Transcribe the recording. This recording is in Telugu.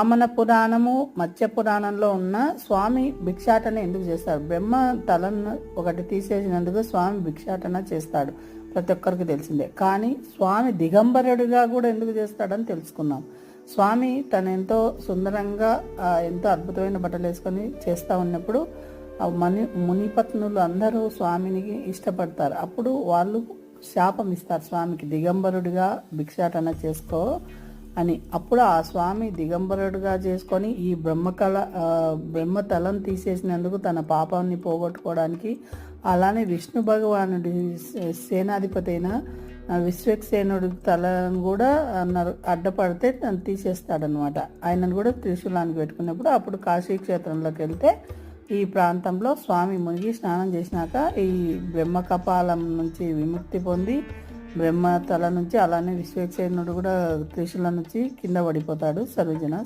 అమన పురాణము మత్స్య పురాణంలో ఉన్న స్వామి భిక్షాటన ఎందుకు చేస్తారు? బ్రహ్మ తలను ఒకటి తీసేసినందుకు స్వామి భిక్షాటన చేస్తాడు. ప్రతి ఒక్కరికి తెలిసిందే. కానీ స్వామి దిగంబరుడిగా కూడా ఎందుకు చేస్తాడని తెలుసుకున్నాం. స్వామి తను ఎంతో సుందరంగా ఎంతో అద్భుతమైన బట్టలు వేసుకొని చేస్తూ ఉన్నప్పుడు మని మునిపత్నులు అందరూ స్వామిని ఇష్టపడతారు. అప్పుడు వాళ్ళు శాపం ఇస్తారు. స్వామికి దిగంబరుడిగా భిక్షాటన చేసుకో అని. అప్పుడు ఆ స్వామి దిగంబరుడుగా చేసుకొని ఈ బ్రహ్మకళ బ్రహ్మ తలం తీసేసినందుకు తన పాపాన్ని పోగొట్టుకోవడానికి అలానే విష్ణు భగవానుడి సే- సేనాధిపతి అయిన విశ్వక్సేనుడి తలను కూడా నరు- అడ్డపడితే తను తీసేస్తాడనమాట ఆయనను కూడా త్రిశూలానికి పెట్టుకున్నప్పుడు అప్పుడు కాశీ క్షేత్రంలోకి వెళ్తే ఈ ప్రాంతంలో స్వామి మునిగి స్నానం చేసినాక ఈ బ్రహ్మ కపాలం నుంచి విముక్తి పొంది బ్రహ్మ తల నుంచి అలానే విశ్వేశ్వరుడు కూడా త్రిశూలం నుంచి కింద పడిపోతాడు సర్వజన.